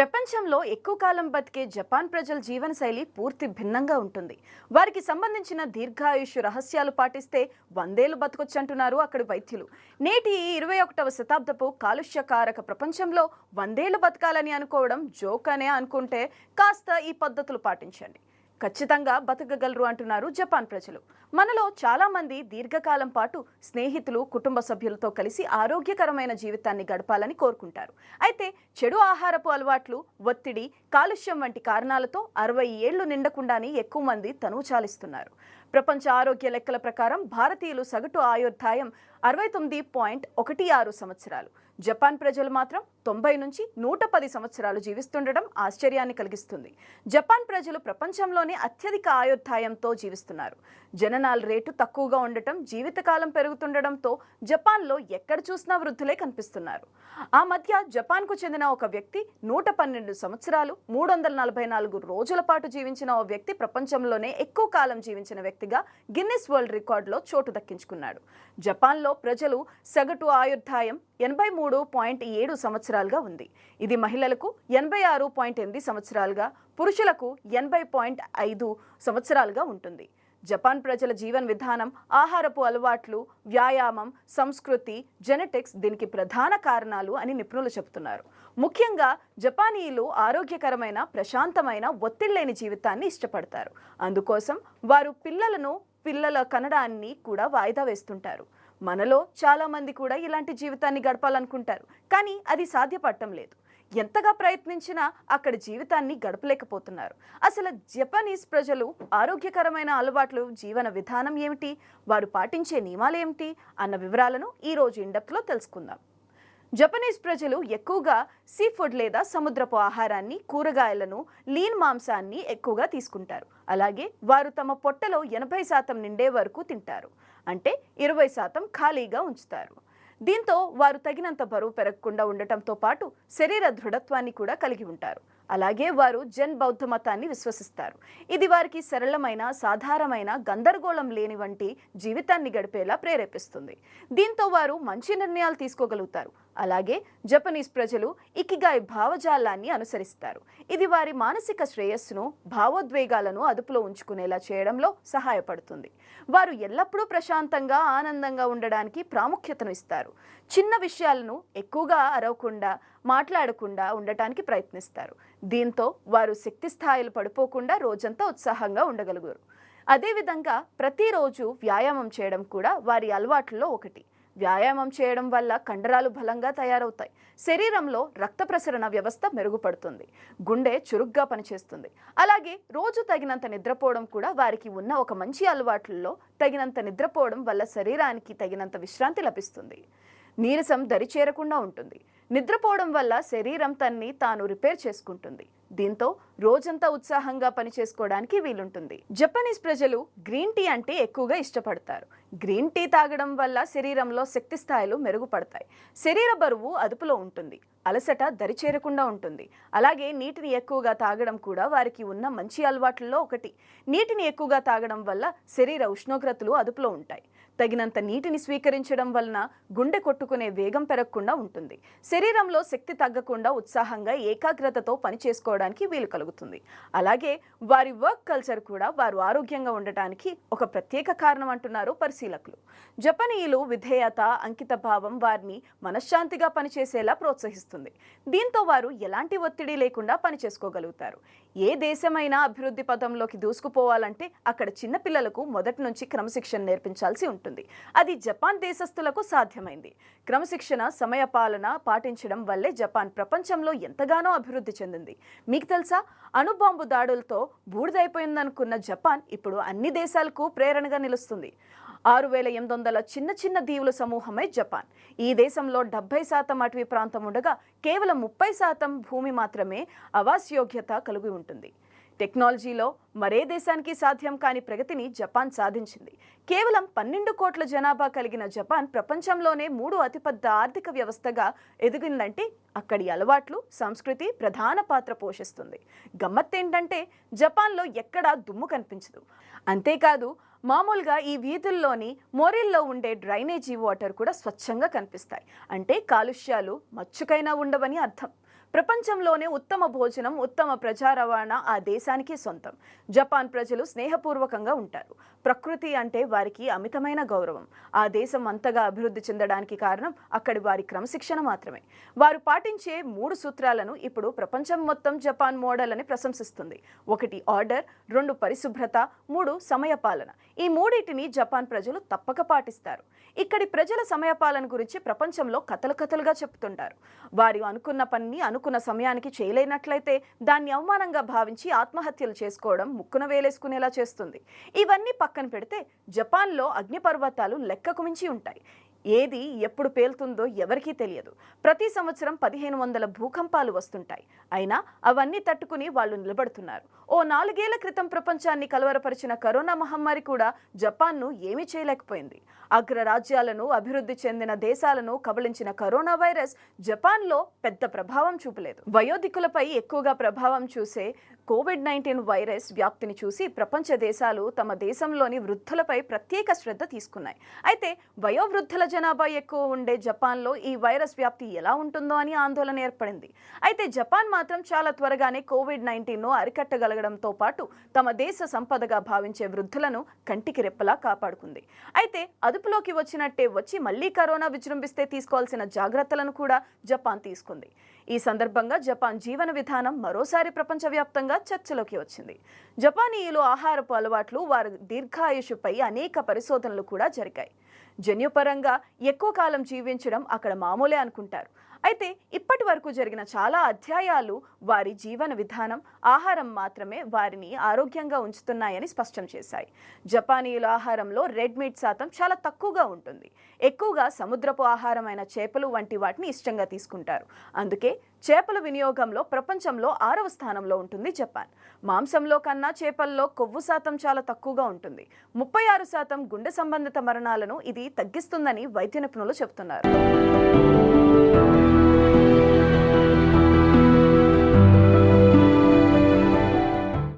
ప్రపంచంలో ఎక్కువ కాలం బతికే జపాన్ ప్రజల జీవనశైలి పూర్తి భిన్నంగా ఉంటుంది. వారికి సంబంధించిన దీర్ఘాయుష్ రహస్యాలు పాటిస్తే వందేలు బతకొచ్చంటున్నారు అక్కడి వైద్యులు. నేటి ఈ ఇరవై ఒకటవ శతాబ్దపు కాలుష్యకారక ప్రపంచంలో వందేలు బతకాలని అనుకోవడం జోక్ అనే అనుకుంటే కాస్త ఈ పద్ధతులు పాటించండి. ఖచ్చితంగా బతకగలరు అంటున్నారు జపాన్ ప్రజలు. మనలో చాలామంది దీర్ఘకాలం పాటు స్నేహితులు కుటుంబ సభ్యులతో కలిసి ఆరోగ్యకరమైన జీవితాన్ని గడపాలని కోరుకుంటారు. అయితే చెడు ఆహారపు అలవాట్లు ఒత్తిడి కాలుష్యం వంటి కారణాలతో అరవై ఏళ్ళు నిండకుండానే ఎక్కువ మంది తనువు చాలిస్తున్నారు. ప్రపంచ ఆరోగ్య లెక్కల ప్రకారం భారతీయులు సగటు ఆయుర్దాయం అరవై తొమ్మిది పాయింట్ ఒకటి ఆరు సంవత్సరాలు. జపాన్ ప్రజలు మాత్రం తొంభై నుంచి నూట పది సంవత్సరాలు జీవిస్తుండడం ఆశ్చర్యాన్ని కలిగిస్తుంది. జపాన్ ప్రజలు ప్రపంచంలోనే అత్యధిక ఆయుర్దాయంతో జీవిస్తున్నారు. జననాల రేటు తక్కువగా ఉండటం జీవితకాలం పెరుగుతుండటంతో జపాన్లో ఎక్కడ చూసినా వృద్ధులే కనిపిస్తున్నారు. ఆ మధ్య జపాన్కు చెందిన ఒక వ్యక్తి నూట పన్నెండు సంవత్సరాలు మూడు వందల నలభై నాలుగు రోజుల పాటు జీవించిన ఓ వ్యక్తి ప్రపంచంలోనే ఎక్కువ కాలం జీవించిన వ్యక్తిగా గిన్నిస్ వరల్డ్ రికార్డులో చోటు దక్కించుకున్నాడు. జపాన్లో ప్రజలు సగటు ఆయుర్దాయం ఎనభై మూడు పాయింట్ ఏడు సంవత్సరాలుగా ఉంది. ఇది మహిళలకు ఎనభై ఆరు పాయింట్ ఎనిమిది సంవత్సరాలుగా పురుషులకు ఎనభై పాయింట్ ఐదు సంవత్సరాలుగా ఉంటుంది. జపాన్ ప్రజల జీవన విధానం ఆహారపు అలవాట్లు వ్యాయామం సంస్కృతి జెనెటిక్స్ దీనికి ప్రధాన కారణాలు అని నిపుణులు చెబుతున్నారు. ముఖ్యంగా జపానీయులు ఆరోగ్యకరమైన ప్రశాంతమైన ఒత్తిడి లేని జీవితాన్ని ఇష్టపడతారు. అందుకోసం వారు పిల్లలను పిల్లల కనడాన్ని కూడా వాయిదా వేస్తుంటారు. మనలో చాలామంది కూడా ఇలాంటి జీవితాన్ని గడపాలనుకుంటారు. కానీ అది సాధ్యపడటం లేదు. ఎంతగా ప్రయత్నించినా అక్కడ జీవితాన్ని గడపలేకపోతున్నారు. అసలు జపనీస్ ప్రజలు ఆరోగ్యకరమైన అలవాట్లు జీవన విధానం ఏమిటి? వారు పాటించే నియమాలు ఏమిటి? అన్న వివరాలను ఈ రోజు తెలుసుకుందాం. జపనీస్ ప్రజలు ఎక్కువగా సీ ఫుడ్ లేదా సముద్రపు ఆహారాన్ని కూరగాయలను లీన్ మాంసాన్ని ఎక్కువగా తీసుకుంటారు. అలాగే వారు తమ పొట్టలో ఎనభై శాతం నిండే వరకు తింటారు. అంటే ఇరవై శాతం ఖాళీగా ఉంచుతారు. దీంతో వారు తగినంత బరువు పెరగకుండా ఉండటంతో పాటు శరీర దృఢత్వాన్ని కూడా కలిగి ఉంటారు. అలాగే వారు జన్ బౌద్ధ మతాన్ని విశ్వసిస్తారు. ఇది వారికి సరళమైన సాధారణమైన గందరగోళం లేని వంటి జీవితాన్ని గడిపేలా ప్రేరేపిస్తుంది. దీంతో వారు మంచి నిర్ణయాలు తీసుకోగలుగుతారు. అలాగే జపనీస్ ప్రజలు ఇకిగాయ్ భావజాలాన్ని అనుసరిస్తారు. ఇది వారి మానసిక శ్రేయస్సును భావోద్వేగాలను అదుపులో ఉంచుకునేలా చేయడంలో సహాయపడుతుంది. వారు ఎల్లప్పుడూ ప్రశాంతంగా ఆనందంగా ఉండడానికి ప్రాముఖ్యతను ఇస్తారు. చిన్న విషయాలను ఎక్కువగా అరవకుండా మాట్లాడకుండా ఉండటానికి ప్రయత్నిస్తారు. దీంతో వారు శక్తి స్థాయిలు పడిపోకుండా రోజంతా ఉత్సాహంగా ఉండగలుగురు అదేవిధంగా ప్రతిరోజు వ్యాయామం చేయడం కూడా వారి అలవాట్లలో ఒకటి. వ్యాయామం చేయడం వల్ల కండరాలు బలంగా తయారవుతాయి. శరీరంలో రక్త ప్రసరణ వ్యవస్థ మెరుగుపడుతుంది. గుండె చురుగ్గా పనిచేస్తుంది. అలాగే రోజు తగినంత నిద్రపోవడం కూడా వారికి ఉన్న ఒక మంచి అలవాట్లలో తగినంత నిద్రపోవడం వల్ల శరీరానికి తగినంత విశ్రాంతి లభిస్తుంది. నీరసం దరి చేరకుండా ఉంటుంది. నిద్రపోవడం వల్ల శరీరం తన్ని తాను రిపేర్ చేసుకుంటుంది. దీంతో రోజంతా ఉత్సాహంగా పనిచేసుకోవడానికి వీలుంటుంది. జపనీస్ ప్రజలు గ్రీన్ టీ అంటే ఎక్కువగా ఇష్టపడతారు. గ్రీన్ టీ తాగడం వల్ల శరీరంలో శక్తి స్థాయిలు మెరుగుపడతాయి. శరీర బరువు అదుపులో ఉంటుంది. అలసట దరి చేరకుండా ఉంటుంది. అలాగే నీటిని ఎక్కువగా తాగడం కూడా వారికి ఉన్న మంచి అలవాట్లలో ఒకటి. నీటిని ఎక్కువగా తాగడం వల్ల శరీర ఉష్ణోగ్రతలు అదుపులో ఉంటాయి. తగినంత నీటిని స్వీకరించడం వలన గుండె కొట్టుకునే వేగం పెరగకుండా ఉంటుంది. శరీరంలో శక్తి తగ్గకుండా ఉత్సాహంగా ఏకాగ్రతతో పనిచేసుకోవడానికి వీలు కలుగుతుంది. అలాగే వారి వర్క్ కల్చర్ కూడా వారు ఆరోగ్యంగా ఉండటానికి ఒక ప్రత్యేక కారణం అంటున్నారు పరిశీలకులు. జపనీయులు విధేయత అంకిత భావం వారిని మనశ్శాంతిగా పనిచేసేలా ప్రోత్సహిస్తుంది. దీంతో వారు ఎలాంటి ఒత్తిడి లేకుండా పనిచేసుకోగలుగుతారు. ఏ దేశమైనా అభివృద్ధి పదంలోకి దూసుకుపోవాలంటే అక్కడ చిన్నపిల్లలకు మొదటి నుంచి క్రమశిక్షణ నేర్పించాల్సి ఉంటుంది. అది జపాన్ దేశస్థులకు సాధ్యమైంది. క్రమశిక్షణ సమయపాలన పాటించడం వల్లే జపాన్ ప్రపంచంలో ఎంతగానో అభివృద్ధి చెందింది. మీకు తెలుసా? అణుబాంబు దాడులతో బూడిదైపోయిందనుకున్న జపాన్ ఇప్పుడు అన్ని దేశాలకు ప్రేరణగా నిలుస్తుంది. ఆరు వేల ఎనిమిది వందల చిన్న చిన్న దీవుల సమూహమే జపాన్. ఈ దేశంలో డెబ్బై శాతం అటవీ ప్రాంతం ఉండగా కేవలం ముప్పై శాతం భూమి మాత్రమే అవాస్యోగ్యత కలిగి ఉంటుంది. టెక్నాలజీలో మరే దేశానికి సాధ్యం కాని ప్రగతిని జపాన్ సాధించింది. కేవలం పన్నెండు కోట్ల జనాభా కలిగిన జపాన్ ప్రపంచంలోనే మూడు అతిపెద్ద ఆర్థిక వ్యవస్థగా ఎదిగిందంటే అక్కడి అలవాట్లు సంస్కృతి ప్రధాన పాత్ర పోషిస్తుంది. గమ్మత్తేంటంటే జపాన్లో ఎక్కడా దుమ్ము కనిపించదు. అంతేకాదు మామూలుగా ఈ వీధుల్లోని మోరిల్లో ఉండే డ్రైనేజీ వాటర్ కూడా స్వచ్ఛంగా కనిపిస్తాయి. అంటే కాలుష్యాలు మచ్చుకైనా ఉండవని అర్థం. ప్రపంచంలోనే ఉత్తమ భోజనం ఉత్తమ ప్రజా రవాణా ఆ దేశానికి సొంతం. జపాన్ ప్రజలు స్నేహపూర్వకంగా ఉంటారు. ప్రకృతి అంటే వారికి అమితమైన గౌరవం. ఆ దేశం అంతగా అభివృద్ధి చెందడానికి కారణం అక్కడి వారి క్రమశిక్షణ మాత్రమే. వారు పాటించే మూడు సూత్రాలను ఇప్పుడు ప్రపంచం మొత్తం జపాన్ మోడల్ అని ప్రశంసిస్తుంది. ఒకటి ఆర్డర్ రెండు పరిశుభ్రత మూడు సమయపాలన. ఈ మూడింటిని జపాన్ ప్రజలు తప్పక పాటిస్తారు. ఇక్కడి ప్రజల సమయపాలన గురించి ప్రపంచంలో కథలు కథలుగా చెప్తుంటారు. వారు అనుకున్న పనిని అనుకున్న సమయానికి చేయలేనట్లయితే దాన్ని అవమానంగా భావించి ఆత్మహత్యలు చేసుకోవడం ముక్కున వేలేసుకునేలా చేస్తుంది. ఇవన్నీ పక్కన పెడితే జపాన్లో అగ్నిపర్వతాలు లెక్కకు మించి ఉంటాయి. ఏది ఎప్పుడు పేలుతుందో ఎవరికీ తెలియదు. ప్రతి సంవత్సరం పదిహేను వందల భూకంపాలు వస్తుంటాయి. అయినా అవన్నీ తట్టుకుని వాళ్ళు నిలబడుతున్నారు. ఓ నాలుగేళ్ళ క్రితం ప్రపంచాన్ని కలవరపరిచిన కరోనా మహమ్మారి కూడా జపాన్ను ఏమీ చేయలేకపోయింది. అగ్రరాజ్యాలను అభివృద్ధి చెందిన దేశాలను కబళించిన కరోనా వైరస్ జపాన్లో పెద్ద ప్రభావం చూపలేదు. వయోధికులపై ఎక్కువగా ప్రభావం చూసే కోవిడ్ నైన్టీన్ వైరస్ వ్యాప్తిని చూసి ప్రపంచ దేశాలు తమ దేశంలోని వృద్ధులపై ప్రత్యేక శ్రద్ధ తీసుకున్నాయి. అయితే వయోవృద్ధుల జనాభా ఎక్కువ ఉండే జపాన్లో ఈ వైరస్ వ్యాప్తి ఎలా ఉంటుందో అని ఆందోళన ఏర్పడింది. అయితే జపాన్ మాత్రం చాలా త్వరగానే కోవిడ్ నైన్టీన్ను అరికట్టగలగడంతో పాటు తమ దేశ సంపదగా భావించే వృద్ధులను కంటికి రెప్పలా కాపాడుకుంది. అయితే అదుపులోకి వచ్చినట్టే వచ్చి మళ్ళీ కరోనా విజృంభిస్తే తీసుకోవాల్సిన జాగ్రత్తలను కూడా జపాన్ తీసుకుంది. ఈ సందర్భంగా జపాన్ జీవన విధానం మరోసారి ప్రపంచవ్యాప్తంగా చర్చలోకి వచ్చింది. జపానీయులు ఆహారపు అలవాట్లు వారి దీర్ఘాయుషుపై అనేక పరిశోధనలు కూడా జరిగాయి. జన్యుపరంగా ఎక్కువ కాలం జీవించడం అక్కడ మామూలే అనుకుంటారు. అయితే ఇప్పటి వరకు జరిగిన చాలా అధ్యాయాలు వారి జీవన విధానం ఆహారం మాత్రమే వారిని ఆరోగ్యంగా ఉంచుతున్నాయని స్పష్టం చేశాయి. జపానీయుల ఆహారంలో రెడ్ మీట్ శాతం చాలా తక్కువగా ఉంటుంది. ఎక్కువగా సముద్రపు ఆహారమైన చేపలు వంటి వాటిని ఇష్టంగా తీసుకుంటారు. అందుకే చేపల వినియోగంలో ప్రపంచంలో ఆరవ స్థానంలో ఉంటుంది జపాన్. మాంసంలో కన్నా చేపల్లో కొవ్వు శాతం చాలా తక్కువగా ఉంటుంది. ముప్పై ఆరు శాతం గుండె సంబంధిత మరణాలను ఇది తగ్గిస్తుందని వైద్య నిపుణులు చెబుతున్నారు.